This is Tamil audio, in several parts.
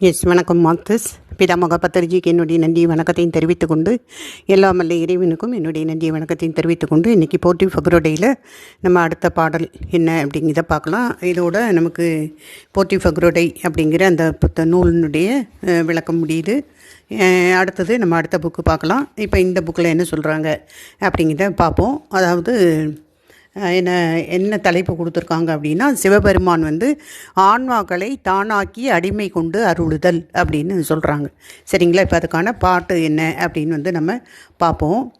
எஸ் வணக்கம் மார்க்ஸ் பிதாமக பத்தர்ஜிக்கு என்னுடைய நன்றிய வணக்கத்தையும் தெரிவித்துக் கொண்டு எல்லா மல்ல இறைவனுக்கும் என்னுடைய நன்றிய வணக்கத்தையும் தெரிவித்துக் கொண்டு இன்றைக்கி போட்டி ஃபெப்ரவரியில் நம்ம அடுத்த பாடல் என்ன அப்படிங்கிறத பார்க்கலாம். இதோட நமக்கு போட்டி ஃபெப்ரவரி அப்படிங்கிற அந்த புத்த நூலினுடைய விளக்கம் முடியுது. அடுத்தது நம்ம அடுத்த புக்கு பார்க்கலாம். இப்போ இந்த புக்கில் என்ன சொல்கிறாங்க அப்படிங்கிறத பார்ப்போம். அதாவது என்ன என்ன தலைப்பு கொடுத்துருக்காங்க அப்படின்னா சிவபெருமான் வந்து ஆன்மாக்களை தானாக்கி அடிமை கொண்டு அருளுதல் அப்படின்னு சொல்கிறாங்க சரிங்களா? இப்போ அதுக்கான பாட்டு என்ன அப்படின்னு வந்து நம்ம பார்ப்போம்.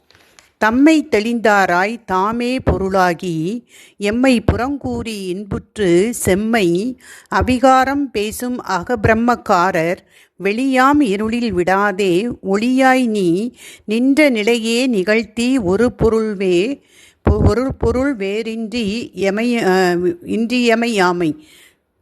தம்மை தெளிந்தாராய் தாமே பொருளாகி எம்மை புறங்கூறி இன்புற்று செம்மை அபிகாரம் பேசும் அகபிரம்மக்காரர் வெளியாம் இருளில் விடாதே ஒளியாய் நீ நின்ற நிலையே நிகழ்த்தி ஒரு பொருள்வே ஒரு பொருள் வேறின்றி எமை இன்றியமையாமை.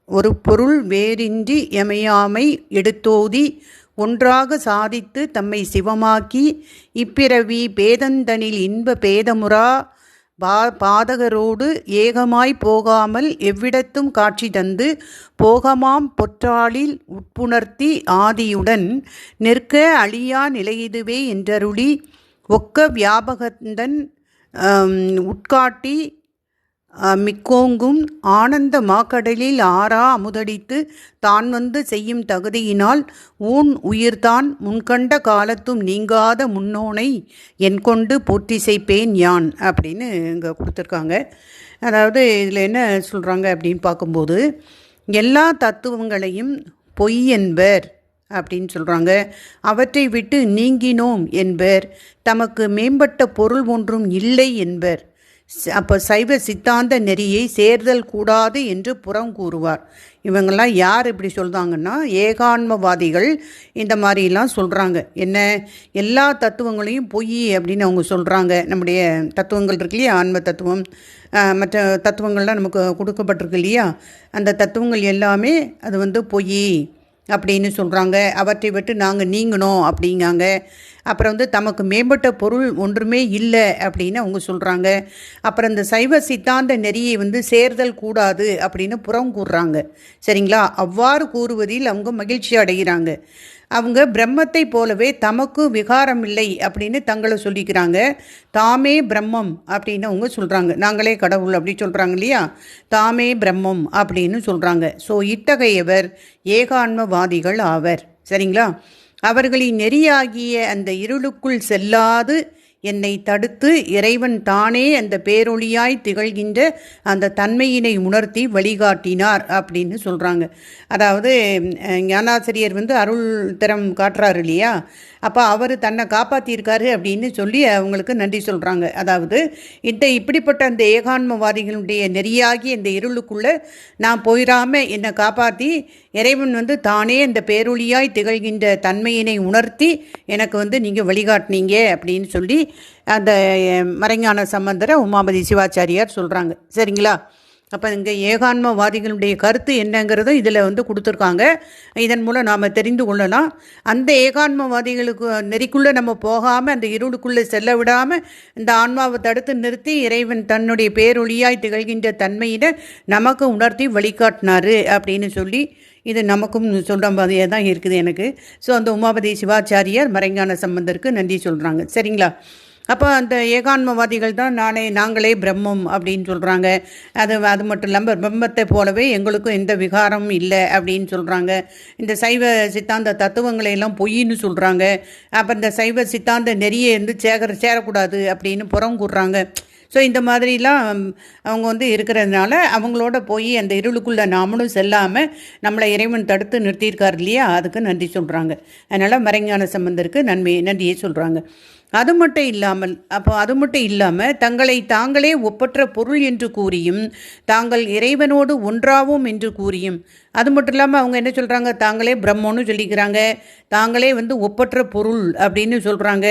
ஒரு பொருள் வேறின்றி எமையாமை எடுத்தோதி ஒன்றாக சாதித்து தம்மை சிவமாக்கி இப்பிறவி பேதந்தனில் இன்ப பேதமுறா பா பாதகரோடு ஏகமாய் போகாமல் எவ்விடத்தும் காட்சி தந்து போகமாம் பொற்றாளில் உட்புணர்த்தி ஆதியுடன் நிற்க அழியா நிலையிதுவே என்றருளி ஒக்க வியாபகந்தன் உட்காட்டி மிக்கோங்கும் ஆனந்த மாக்கடலில் ஆறா அமுதடித்து தான் வந்து செய்யும் தகுதியினால் ஊன் உயிர்தான் முன்கண்ட காலத்தும் நீங்காத முன்னோனை என் கொண்டு போற்றிசைப்பேன் யான் அப்படின்னு இங்கே கொடுத்துருக்காங்க. அதாவது இதில் என்ன சொல்கிறாங்க அப்படின்னு பார்க்கும்போது எல்லா தத்துவங்களையும் பொய் என்பர். அப்படின்னு சொல்கிறாங்க அவற்றை விட்டு நீங்கினோம் என்பர். தமக்கு மேம்பட்ட பொருள் ஒன்றும் இல்லை என்பர். அப்போ சைவ சித்தாந்த நெறியை சேர்தல் கூடாது என்று புறம் கூறுவார். இவங்கெல்லாம் யார் இப்படி சொல்கிறாங்கன்னா ஏகான்மவாதிகள் இந்த மாதிரிலாம் சொல்கிறாங்க என்ன? எல்லா தத்துவங்களையும் பொய் அப்படின்னு அவங்க சொல்கிறாங்க நம்முடைய தத்துவங்கள் இருக்கு இல்லையா? ஆன்ம தத்துவம். மற்ற தத்துவங்கள்லாம் நமக்கு கொடுக்கப்பட்டிருக்கு இல்லையா? அந்த தத்துவங்கள் எல்லாமே அது வந்து பொய். அப்படின்னு சொல்கிறாங்க அவற்றை விட்டு நாங்கள் நீங்கணும் அப்படிங்காங்க. அப்புறம் வந்து தமக்கு மேம்பட்ட பொருள் ஒன்றுமே இல்லை அப்படின்னு அவங்க சொல்கிறாங்க அப்புறம் இந்த சைவ சித்தாந்த நெறியை வந்து சேர்தல் கூடாது அப்படின்னு புறம் கூறுறாங்க. சரிங்களா? அவ்வாறு கூறுவதில் அவங்க மகிழ்ச்சி அடைகிறாங்க. அவங்க பிரம்மத்தை போலவே தமக்கு விகாரம் இல்லை அப்படின்னு தங்களை சொல்லிக்கிறாங்க. தாமே பிரம்மம் அப்படின்னு அவங்க சொல்கிறாங்க நாங்களே கடவுள் அப்படி சொல்கிறாங்க இல்லையா? தாமே பிரம்மம் அப்படின்னு சொல்கிறாங்க ஸோ இத்தகையவர் ஏகான்மவாதிகள் ஆவர். சரிங்களா? அவர்களின் நெறியாகிய அந்த இருளுக்குள் செல்லாது என்னை தடுத்து இறைவன் தானே அந்த பேரொளியாய் திகழ்கின்ற அந்த தன்மையினை உணர்த்தி வழிகாட்டினார் அப்படின்னு சொல்கிறாங்க அதாவது ஞானாசிரியர் வந்து அருள் திறம் காட்டுறாரு இல்லையா? அப்போ அவர் தன்னை காப்பாற்றியிருக்காரு அப்படின்னு சொல்லி அவங்களுக்கு நன்றி சொல்கிறாங்க அதாவது இந்த இப்படிப்பட்ட அந்த ஏகான்மவாதிகளுடைய நெறியாகி இந்த இருளுக்குள்ளே நான் போயிடாமல் என்னை காப்பாற்றி இறைவன் வந்து தானே அந்த பேரொளியாய் திகழ்கின்ற தன்மையினை உணர்த்தி எனக்கு வந்து நீங்கள் வழிகாட்டினீங்க அப்படின்னு சொல்லி அந்த மறைஞான சம்பந்தரை உமாபதி சிவாச்சாரியார் சொல்கிறாங்க சரிங்களா? அப்போ இங்கே ஏகான்மவாதிகளுடைய கருத்து என்னங்கிறதும் இதில் வந்து கொடுத்துருக்காங்க. இதன் மூலம் நாம் தெரிந்து கொள்ளலாம். அந்த ஏகான்மவாதிகளுக்கு நெறிக்குள்ளே நம்ம போகாமல் அந்த இருளுக்குள்ளே செல்ல விடாமல் இந்த ஆன்மாவை தடுத்து நிறுத்தி இறைவன் தன்னுடைய பேரொழியாய் திகழ்கின்ற தன்மையினை நமக்கு உணர்த்தி வழிகாட்டினார் அப்படின்னு சொல்லி இது நமக்கும் சொல்கிற மாதிரியே தான் இருக்குது எனக்கு. ஸோ அந்த உமாபதி சிவாச்சாரியார் மறைஞான சம்பந்தருக்கு நன்றி சொல்கிறாங்க சரிங்களா? அப்போ அந்த ஏகான்மவாதிகள் தான் நானே நாங்களே பிரம்மம் அப்படின்னு சொல்கிறாங்க அது அது மட்டும் இல்லாமல் பிரம்மத்தை போலவே எங்களுக்கும் எந்த விகாரமும் இல்லை அப்படின்னு சொல்கிறாங்க இந்த சைவ சித்தாந்த தத்துவங்களை எல்லாம் பொய்ன்னு சொல்கிறாங்க அப்போ இந்த சைவ சித்தாந்த நெறியை வந்து சேகர சேரக்கூடாது அப்படின்னு புறம் கூடுறாங்க ஸோ இந்த மாதிரிலாம் அவங்க வந்து இருக்கிறதுனால அவங்களோட போய் அந்த இருளுக்குள்ளே நாமளும் செல்லாமல் நம்மளை இறைவன் தடுத்து நிறுத்தியிருக்கார் இல்லையா? அதுக்கு நன்றி சொல்கிறாங்க அதனால் மறைஞான சம்பந்தருக்கு நன்மை நன்றியை சொல்கிறாங்க அது மட்டும் இல்லாமல் அப்போ அது மட்டும் இல்லாமல் தங்களை தாங்களே ஒப்பற்ற பொருள் என்று கூறியும் தாங்கள் இறைவனோடு ஒன்றாவோம் என்று கூறியும். அது மட்டும் இல்லாமல் அவங்க என்ன சொல்கிறாங்க தாங்களே பிரம்மன்னு சொல்லிக்கிறாங்க. தாங்களே வந்து ஒப்பற்ற பொருள் அப்படின்னு சொல்கிறாங்க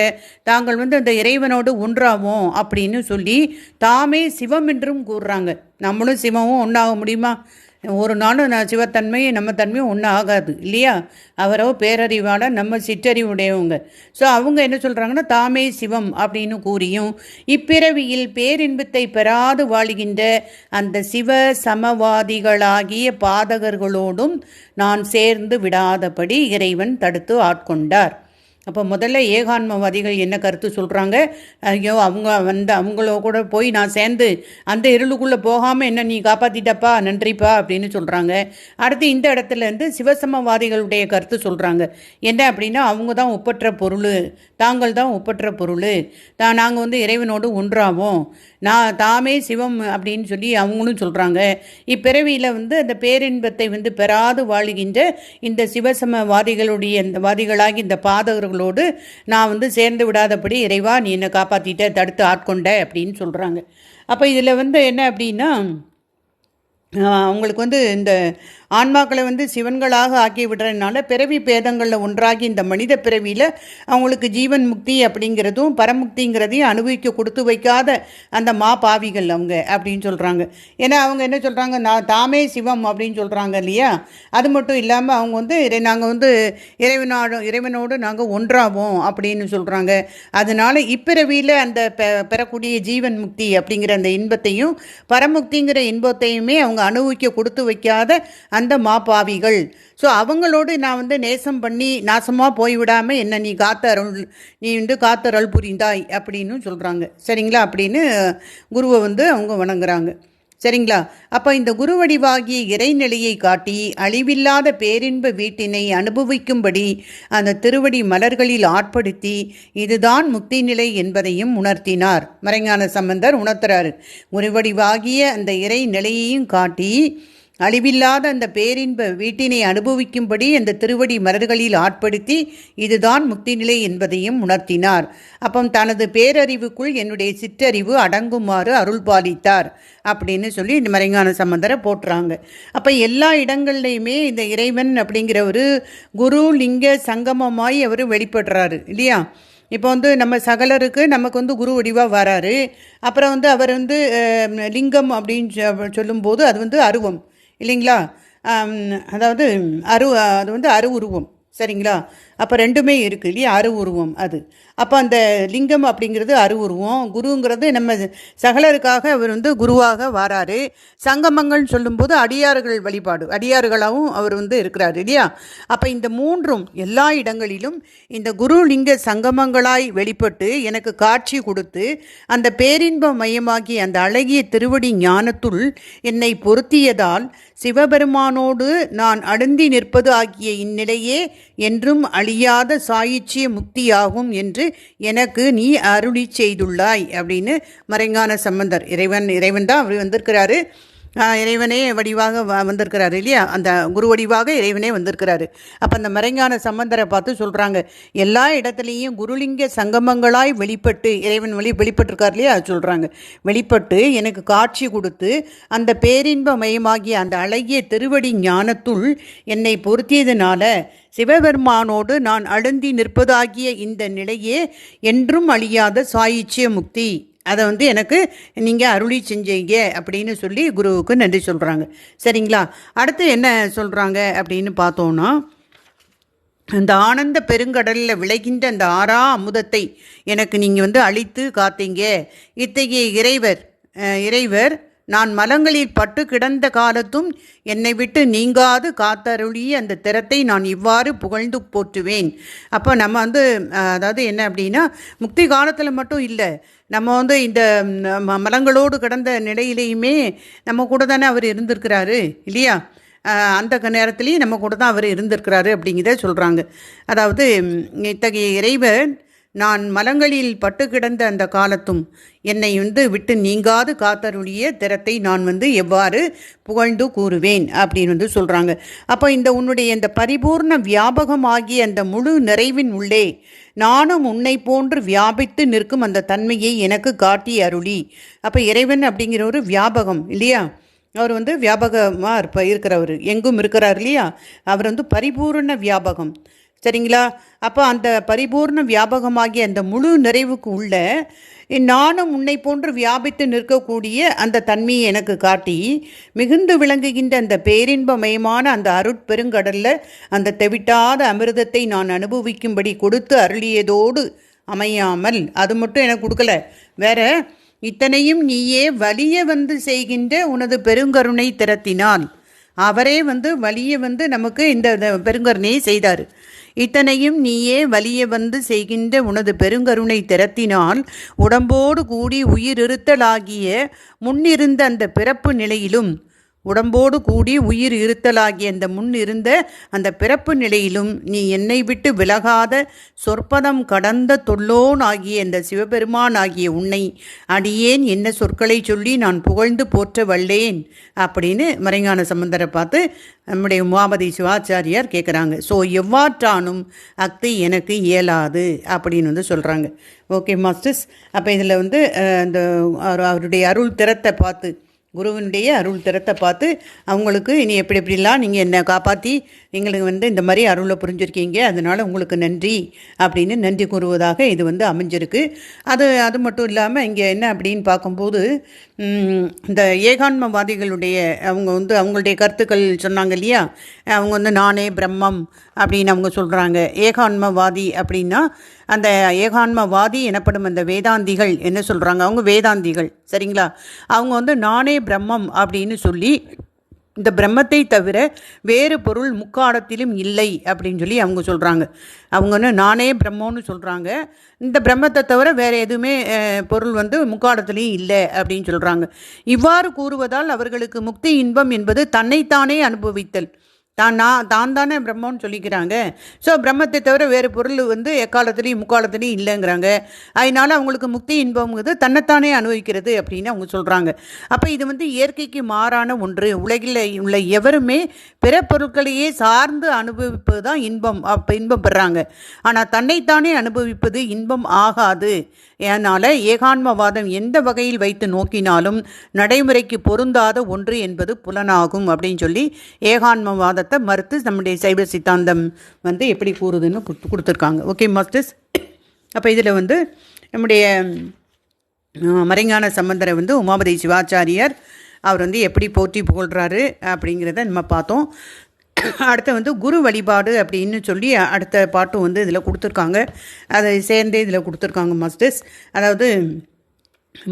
தாங்கள் வந்து அந்த இறைவனோடு ஒன்றாவோம் அப்படின்னு சொல்லி தாமே சிவம் என்றும் கூறுறாங்க. நம்மளும் சிவமும் ஒன்றாக முடியுமா? ஒரு நாளும் நான் சிவத்தன்மையும் நம்ம தன்மையும் ஒன்றும் ஆகாது இல்லையா? அவரோ பேரறிவான நம்ம சிற்றறிவுடையவங்க. ஸோ அவங்க என்ன சொல்கிறாங்கன்னா தாமே சிவம் அப்படின்னு கூறியும் இப்பிறவியில் பேரின்பத்தை பெறாது வாழுகின்ற அந்த சிவ சமவாதிகளாகிய பாதகர்களோடும் நான் சேர்ந்து விடாதபடி இறைவன் தடுத்து ஆட்கொண்டார். அப்போ முதல்ல ஏகான்மவாதிகள் என்ன கருத்து சொல்கிறாங்க ஐயோ அவங்க வந்து அவங்களோ கூட போய் நான் சேர்ந்து அந்த இருளுக்குள்ளே போகாமல் என்ன நீ காப்பாற்றிட்டப்பா நன்றிப்பா அப்படின்னு சொல்கிறாங்க அடுத்து இந்த இடத்துல இருந்து சிவசமவாதிகளுடைய கருத்து சொல்கிறாங்க என்ன அப்படின்னா அவங்க தான் ஒப்பற்ற பொருள். தாங்கள் தான் ஒப்பற்ற பொருள். தான் நாங்கள் வந்து இறைவனோடு ஒன்றாவோம். நான் தாமே சிவம் அப்படின்னு சொல்லி அவங்களும் சொல்கிறாங்க இப்பிறவியில் வந்து அந்த பேரின்பத்தை வந்து பெறாது வாழுகின்ற இந்த சிவசமவாதிகளுடைய இந்த வாதிகளாகி இந்த பாதகர்களோடு நான் வந்து சேர்ந்து விடாதபடி இறைவா நீ என்னை காப்பாற்றிட்ட தடுத்து ஆட்கொண்ட அப்படின்னு சொல்கிறாங்க அப்போ இதில் வந்து என்ன அப்படின்னா அவங்களுக்கு வந்து இந்த ஆன்மாக்களை வந்து சிவன்களாக ஆக்கி விடுறதுனால பிறவி பேதங்களில் ஒன்றாகி இந்த மனித பிறவியில் அவங்களுக்கு ஜீவன் முக்தி அப்படிங்கிறதும் பரமுக்திங்கிறதையும் அனுபவிக்க கொடுத்து வைக்காத அந்த மா பாவிகள் அவங்க அப்படின்னு சொல்கிறாங்க ஏன்னா அவங்க என்ன சொல்கிறாங்க நான் தாமே சிவம் அப்படின்னு சொல்கிறாங்க இல்லையா? அது மட்டும் இல்லாமல் அவங்க வந்து நாங்கள் வந்து இறைவனோடு இறைவனோடு நாங்கள் ஒன்றாவோம் அப்படின்னு சொல்கிறாங்க அதனால இப்பிறவியில் அந்த பெ பெறக்கூடிய ஜீவன் முக்தி அப்படிங்கிற அந்த இன்பத்தையும் பரமுக்திங்கிற இன்பத்தையுமே அவங்க அனுபவிக்க கொடுத்து வைக்காத அந்த அந்த மாப்பாவிகள் ஸோ அவங்களோடு நான் வந்து நேசம் பண்ணி நாசமாக போய்விடாமல் என்ன நீ காத்தருள் நீ வந்து காத்தருள் புரிந்தாய் அப்படின்னு சொல்கிறாங்க சரிங்களா? அப்படின்னு குருவை வந்து அவங்க வணங்குறாங்க. சரிங்களா? அப்போ இந்த குருவடிவாகிய இறைநிலையை காட்டி அழிவில்லாத பேரின்ப வீட்டினை அனுபவிக்கும்படி அந்த திருவடி மலர்களில் ஆட்படுத்தி இதுதான் முக்தி நிலை என்பதையும் உணர்த்தினார். மறைஞான சம்பந்தர் உணர்த்துறாரு. குருவடிவாகிய அந்த இறைநிலையையும் காட்டி அழிவில்லாத அந்த பேரின்ப வீட்டினை அனுபவிக்கும்படி அந்த திருவடி மலர்களில் ஆட்படுத்தி இதுதான் முக்தி நிலை என்பதையும் உணர்த்தினார். அப்போ தனது பேரறிவுக்குள் என்னுடைய சிற்றறிவு அடங்குமாறு அருள் பாலித்தார் அப்படின்னு சொல்லி இந்த மறைஞான சம்பந்தரை போட்டுறாங்க அப்போ எல்லா இடங்கள்லையுமே இந்த இறைவன் அப்படிங்கிற ஒரு குரு லிங்க சங்கமமாய் அவர் வெளிப்படுறாரு இல்லையா? இப்போ வந்து நம்ம சகலருக்கு நமக்கு வந்து குரு வடிவாக வராரு. அப்புறம் வந்து அவர் வந்து லிங்கம் அப்படின்னு சொ- சொல்லும்போது அது வந்து அருவம். இல்லைங்களா? அதாவது அரு அது வந்து அரு உருவம் சரிங்களா? அப்போ ரெண்டுமே இருக்குது இல்லையா? அரு உருவம் அது. அப்போ அந்த லிங்கம் அப்படிங்கிறது அரு உருவம் குருங்கிறது நம்ம சகலருக்காக அவர் வந்து குருவாக வாராரு. சங்கமங்கள்னு சொல்லும்போது அடியார்கள் வழிபாடு. அடியார்களாகவும் அவர் வந்து இருக்கிறார் இல்லையா? அப்போ இந்த மூன்றும் எல்லா இடங்களிலும் இந்த குரு லிங்க சங்கமங்களாய் வெளிப்பட்டு எனக்கு காட்சி கொடுத்து அந்த பேரின்ப மையமாகி அந்த அழகிய திருவடி ஞானத்துள் என்னை பொருத்தியதால் சிவபெருமானோடு நான் அழுந்தி நிற்பது ஆகிய இந்நிலையே என்றும் அழியாத சாயிச்சிய முக்தியாகும் என்று எனக்கு நீ அருளி செய்துள்ளாய் அப்படின்னு மறைஞான சம்பந்தர் இறைவன் இறைவன் தான் அவர் வந்திருக்கிறாரு. இறைவனே வடிவாக வ- வந்திருக்கிறாரு இல்லையா? அந்த குரு வடிவாக இறைவனே வந்திருக்கிறாரு. அப்போ அந்த மறைஞான சம்பந்தரை பார்த்து சொல்கிறாங்க எல்லா இடத்துலையும் குருலிங்க சங்கமங்களாய் வெளிப்பட்டு இறைவன் வெளி வெளிப்பட்டிருக்கார் இல்லையா? அது சொல்கிறாங்க வெளிப்பட்டு எனக்கு காட்சி கொடுத்து அந்த பேரின்ப மயமாகிய அந்த அழகிய திருவடி ஞானத்துள் என்னை பொருத்தியதுனால சிவபெருமானோடு நான் அழுந்தி நிற்பதாகிய இந்த நிலையே என்றும் அழியாத சாயிச்சிய முக்தி. அதை வந்து எனக்கு நீங்கள் அருளி செஞ்சீங்க அப்படின்னு சொல்லி குருவுக்கு நன்றி சொல்கிறாங்க சரிங்களா? அடுத்து என்ன சொல்கிறாங்க அப்படின்னு பார்த்தோன்னா அந்த ஆனந்த பெருங்கடலில் விளைகின்ற அந்த ஆறா அமுதத்தை எனக்கு நீங்கள் வந்து அழித்து காத்தீங்க. இத்தகைய இறைவர் இறைவர் நான் மலங்களில் பட்டு கிடந்த காலத்தும் என்னை விட்டு நீங்காது காத்தருளிய அந்த திறத்தை நான் இவ்வாறு புகழ்ந்து போற்றுவேன். அப்போ நம்ம வந்து அதாவது என்ன அப்படின்னா முக்தி காலத்தில் மட்டும் இல்லை நம்ம வந்து இந்த ம- மலங்களோடு கிடந்த நிலையிலையுமே நம்ம கூட தானே அவர் இருந்திருக்கிறாரு இல்லையா? அந்த நேரத்துலேயும் நம்ம கூட தான் அவர் இருந்திருக்கிறாரு அப்படிங்கிறத சொல்கிறாங்க அதாவது இத்தகைய இறைவன் நான் மலங்களில் பட்டு கிடந்த அந்த காலத்தும் என்னை வந்து விட்டு நீங்காது காத்தருடைய திறத்தை நான் வந்து எவ்வாறு புகழ்ந்து கூறுவேன் அப்படின்னு வந்து சொல்கிறாங்க அப்போ இந்த உன்னுடைய இந்த பரிபூர்ண வியாபகமாகிய அந்த முழு நிறைவின் உள்ளே நானும் உன்னை போன்று வியாபித்து நிற்கும் அந்த தன்மையை எனக்கு காட்டி அருளி. அப்போ இறைவன் அப்படிங்கிற ஒரு வியாபகம் இல்லையா? அவர் வந்து வியாபகமாக இருப்ப இருக்கிறவர். எங்கும் இருக்கிறார் இல்லையா? அவர் வந்து பரிபூரண வியாபகம். சரிங்களா? அப்போ அந்த பரிபூர்ண வியாபகமாகிய அந்த முழு நிறைவுக்கு உள்ள நானும் உன்னை போன்று வியாபித்து நிற்கக்கூடிய அந்த தன்மையை எனக்கு காட்டி மிகுந்து விளங்குகின்ற அந்த பேரின்பமயமான அந்த அருட்பெருங்கடலில் அந்த தெவிட்டாத அமிர்தத்தை நான் அனுபவிக்கும்படி கொடுத்து அருளியதோடு அமையாமல் அது மட்டும் எனக்கு கொடுக்கல. வேற இத்தனையும் நீயே வலிய வந்து செய்கின்ற உனது பெருங்கருணை திறத்தினான் அவரே வந்து வலியை வந்து நமக்கு இந்த இந்த பெருங்கருணையை செய்தார். இத்தனையும் நீயே வலிய வந்து செய்கின்ற உனது பெருங்கருணை திறத்தினால் உடம்போடு கூடி உயிரிருத்தலாகிய முன்னிருந்த அந்த பிறப்பு நிலையிலும் உடம்போடு கூடி உயிர் இருத்தலாகிய அந்த முன் இருந்த அந்த பிறப்பு நிலையிலும் நீ என்னை விட்டு விலகாத சொற்பதம் கடந்த தொல்லோன் ஆகிய இந்த சிவபெருமான் ஆகிய உன்னை அடியேன் என்ன சொற்களை சொல்லி நான் புகழ்ந்து போற்ற வல்லேன் அப்படின்னு மறைஞான சம்பந்தரை பார்த்து நம்முடைய உமாபதி சிவாச்சாரியார் கேட்குறாங்க ஸோ எவ்வாற்றானும் அக்தி எனக்கு இயலாது அப்படின்னு வந்து சொல்கிறாங்க ஓகே மாஸ்டர்ஸ். அப்போ இதில் வந்து அந்த அவர் அவருடைய அருள் திறத்தை பார்த்து குருவினுடைய அருள் திறத்தை பார்த்து அவங்களுக்கு இனி எப்படி எப்படிலாம் நீங்கள் என்னை காப்பாற்றி எங்களுக்கு வந்து இந்த மாதிரி அருளை புரிஞ்சிருக்கீங்க அதனால் உங்களுக்கு நன்றி அப்படின்னு நன்றி கூறுவதாக இது வந்து அமைஞ்சிருக்கு. அது அது மட்டும் இல்லாமல் இங்கே என்ன அப்படின்னு பார்க்கும்போது இந்த ஏகான்மவாதிகளுடைய அவங்க வந்து அவங்களுடைய கருத்துக்கள் சொன்னாங்க இல்லையா? அவங்க வந்து நானே பிரம்மம் அப்படின்னு அவங்க சொல்கிறாங்க ஏகான்மவாதி அப்படின்னா அந்த ஏகான்மவாதி எனப்படும் அந்த வேதாந்திகள் என்ன சொல்கிறாங்க அவங்க வேதாந்திகள் சரிங்களா? அவங்க வந்து நானே பிரம்மம் அப்படின்னு சொல்லி இந்த பிரம்மத்தை தவிர வேறு பொருள் முக்காலத்திலும் இல்லை அப்படின்னு சொல்லி அவங்க சொல்கிறாங்க அவங்கன்னு நானே பிரம்மோன்னு சொல்கிறாங்க இந்த பிரம்மத்தை தவிர வேறு எதுவுமே பொருள் வந்து முக்காடத்துலேயும் இல்லை அப்படின்னு சொல்கிறாங்க இவ்வாறு கூறுவதால் அவர்களுக்கு முக்தி இன்பம் என்பது தன்னைத்தானே அனுபவித்தல். தான் நான் தான் தானே பிரம்மம்னு சொல்லிக்கிறாங்க. ஸோ பிரம்மத்தை தவிர வேறு பொருள் வந்து எக்காலத்துலேயும் முக்காலத்துலேயும் இல்லைங்கிறாங்க. அதனால் அவங்களுக்கு முக்தி இன்பம்ங்கிறது தன்னைத்தானே அனுபவிக்கிறது அப்படின்னு அவங்க சொல்கிறாங்க அப்போ இது வந்து இயற்கைக்கு மாறான ஒன்று. உலகில் உள்ள எவருமே பிற பொருட்களையே சார்ந்து அனுபவிப்பது தான் இன்பம். அப்போ இன்பம் பெறாங்க. ஆனால் தன்னைத்தானே அனுபவிப்பது இன்பம் ஆகாது. அதனால் ஏகான்மவாதம் எந்த வகையில் வைத்து நோக்கினாலும் நடைமுறைக்கு பொருந்தாத ஒன்று என்பது புலனாகும் அப்படின்னு சொல்லி சித்தாந்தத்தை மறுத்து நம்முடைய சைவ சித்தாந்தம் வந்து எப்படி கூறுதுன்னு கொடுத்துருக்காங்க. ஓகே மாஸ்டர்ஸ் அப்போ இதில் வந்து நம்முடைய மறைஞான சம்பந்தரை வந்து உமாபதி சிவாச்சாரியார் அவர் வந்து எப்படி போற்றி புகழ்கிறாரு அப்படிங்கிறத நம்ம பார்த்தோம். அடுத்து வந்து குரு வழிபாடு அப்படின்னு சொல்லி அடுத்த பாட்டும் வந்து இதில் கொடுத்துருக்காங்க. அதை சேர்ந்தே இதில் கொடுத்துருக்காங்க மாஸ்டர்ஸ். அதாவது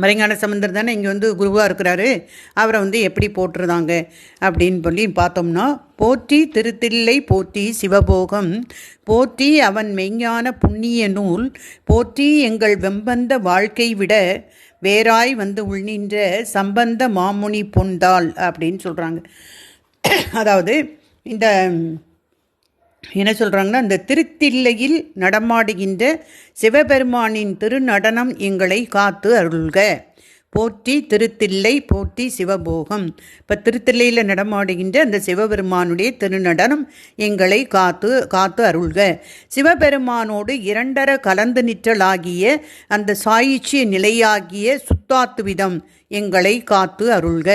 மறைஞான சம்பந்தர் தானே இங்கே வந்து குருவாக இருக்கிறாரு. அவரை வந்து எப்படி போட்டுருந்தாங்க அப்படின்னு சொல்லி பார்த்தோம்னா போற்றி திருத்தில்லை போற்றி சிவபோகம். போற்றி அவன் மெய்ஞான புண்ணிய நூல். போற்றி எங்கள் வெம்பந்த வாழ்க்கை விட வேறாய் வந்து உள்நின்ற சம்பந்த மாமுனி பொண்டாள் அப்படின்னு சொல்கிறாங்க அதாவது இந்த என்ன சொல்கிறாங்கன்னா இந்த திருத்தில்லையில் நடமாடுகின்ற சிவபெருமானின் திருநடனம் எங்களை காத்து அருள்க. போற்றி திருத்தில்லை போற்றி சிவபோகம். இப்போ திருத்தில்லையில் நடமாடுகின்ற அந்த சிவபெருமானுடைய திருநடனம் எங்களை காத்து காத்து அருள்க. சிவபெருமானோடு இரண்டர கலந்து நிற்றலாகிய அந்த சாயிச்சிய நிலையாகிய சுத்தாத்துவிதம் எங்களை காத்து அருள்க.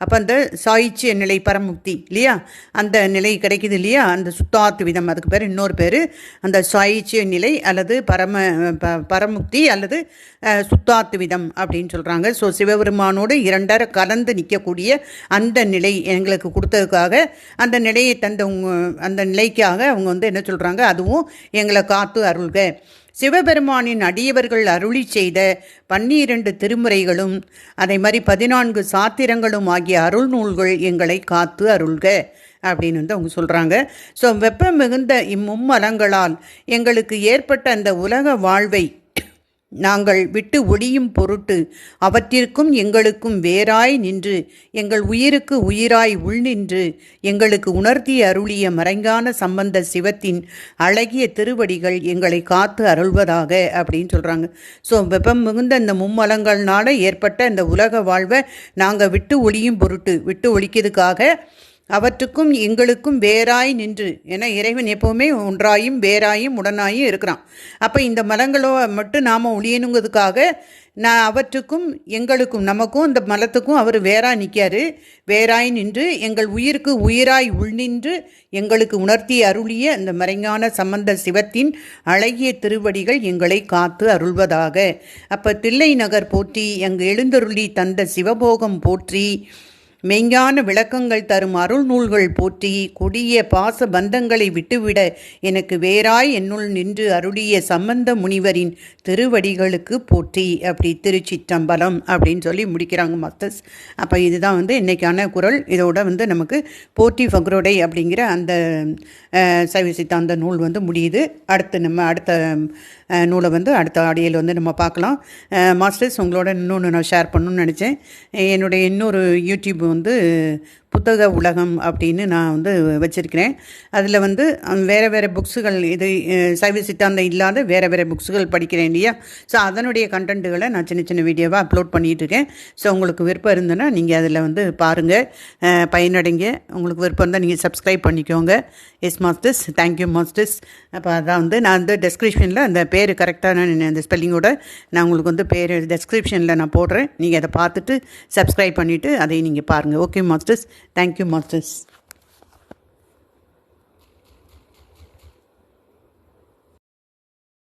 அப்போ அந்த சாயிச்சிய நிலை பரமுக்தி இல்லையா? அந்த நிலை கிடைக்குது இல்லையா? அந்த சுத்தாத்து விதம் அதுக்கு பேர் இன்னொரு பேர். அந்த சாயிச்சிய நிலை அல்லது பரம ப பரமுக்தி அல்லது சுத்தாத்து விதம் அப்படின்னு சொல்கிறாங்க ஸோ சிவபெருமானோடு இரண்டரை கலந்து நிற்கக்கூடிய அந்த நிலை எங்களுக்கு கொடுத்ததுக்காக அந்த நிலையை தந்தவங்க அந்த நிலைக்காக அவங்க வந்து என்ன சொல்கிறாங்க அதுவும் எங்களை காத்து அருள்க. சிவபெருமானின் அடியவர்கள் அருளி செய்த பன்னிரண்டு திருமுறைகளும் அதே மாதிரி பதினான்கு சாத்திரங்களும் ஆகிய அருள் நூல்கள் எங்களை காத்து அருள்க அப்படின்னு வந்து அவங்க சொல்கிறாங்க ஸோ வெப்பம் மிகுந்த இம்மும்மலங்களால் எங்களுக்கு ஏற்பட்ட அந்த உலக வாழ்வை நாங்கள் விட்டு ஒளியும் பொருட்டு அவற்றிற்கும் எங்களுக்கும் வேறாய் நின்று எங்கள் உயிருக்கு உயிராய் உள்நின்று எங்களுக்கு உணர்த்தி அருளிய மறைங்கான சம்பந்த சிவத்தின் அழகிய திருவடிகள் எங்களை காத்து அருள்வதாக அப்படின்னு சொல்கிறாங்க ஸோ வெப்பம் மிகுந்த இந்த மும்மலங்கள்னால ஏற்பட்ட இந்த உலக வாழ்வை நாங்கள் விட்டு ஒளியும் பொருட்டு விட்டு ஒழிக்கிறதுக்காக அவற்றுக்கும் எங்களுக்கும் வேறாய் நின்று. ஏன்னா இறைவன் எப்போவுமே ஒன்றாயும் வேறாயும் உடனாயும் இருக்கிறான். அப்போ இந்த மலங்களோ மட்டும் நாம் ஒழியணுங்கிறதுக்காக நான் அவற்றுக்கும் எங்களுக்கும் நமக்கும் இந்த மலத்துக்கும் அவர் வேறா நிற்காரு. வேறாய் நின்று எங்கள் உயிருக்கு உயிராய் உள்நின்று எங்களுக்கு உணர்த்தி அருளிய அந்த மறைஞான சம்பந்த சிவத்தின் அழகிய திருவடிகள் எங்களை காத்து அருள்வதாக. அப்போ தில்லை நகர் போற்றி எங்கள் எழுந்தருளி தந்த சிவபோகம் போற்றி மெய்ஞான விளக்கங்கள் தரும் அருள் நூல்கள் போற்றி கொடிய பாச பந்தங்களை விட்டுவிட எனக்கு வேறாய் என்னுள் நின்று அருளிய சம்பந்த முனிவரின் திருவடிகளுக்கு போற்றி. அப்படி திருச்சிற்றம்பலம் அப்படின்னு சொல்லி முடிக்கிறாங்க மாஸ்டர்ஸ் அப்போ இதுதான் வந்து இன்றைக்கான குரல். இதோட வந்து நமக்கு போற்றி ஃபக்ரோடை அப்படிங்கிற அந்த சைவ சித்தாந்த நூல் வந்து முடியுது. அடுத்து நம்ம அடுத்த நூலை வந்து அடுத்த ஆடியில் வந்து நம்ம பார்க்கலாம். மாஸ்டர்ஸ் உங்களோட இன்னொன்று நான் ஷேர் பண்ணணும்னு நினச்சேன். என்னுடைய இன்னொரு யூடியூப் வந்து புத்தக உலகம் அப்படின்னு நான் வந்து வச்சுருக்கிறேன். அதில் வந்து வேறு வேறு புக்ஸுகள் இது சைவ சித்தாந்தம் இல்லாத வேறு வேறு புக்ஸுகள் படிக்கிறேன் இல்லையா? ஸோ அதனுடைய கண்டென்ட்டுகளை நான் சின்ன சின்ன வீடியோவாக அப்லோட் பண்ணிகிட்ருக்கேன் ஸோ உங்களுக்கு விருப்பம் இருந்ததுன்னா நீங்கள் அதில் வந்து பாருங்கள் பயனடைங்க. உங்களுக்கு விருப்பம் இருந்தால் நீங்கள் சப்ஸ்கிரைப் பண்ணிக்கோங்க. எஸ் மாஸ்டர்ஸ் தேங்க்யூ மாஸ்டர்ஸ் அப்போ அதான் வந்து நான் வந்து டெஸ்கிரிப்ஷனில் அந்த பேர் கரெக்டான அந்த ஸ்பெல்லிங்கோட நான் உங்களுக்கு வந்து பேர் டெஸ்கிரிப்ஷனில் நான் போடுறேன். நீங்கள் அதை பார்த்துட்டு சப்ஸ்கிரைப் பண்ணிவிட்டு அதை நீங்கள் பாருங்கள் okay masters Thank you, Masters.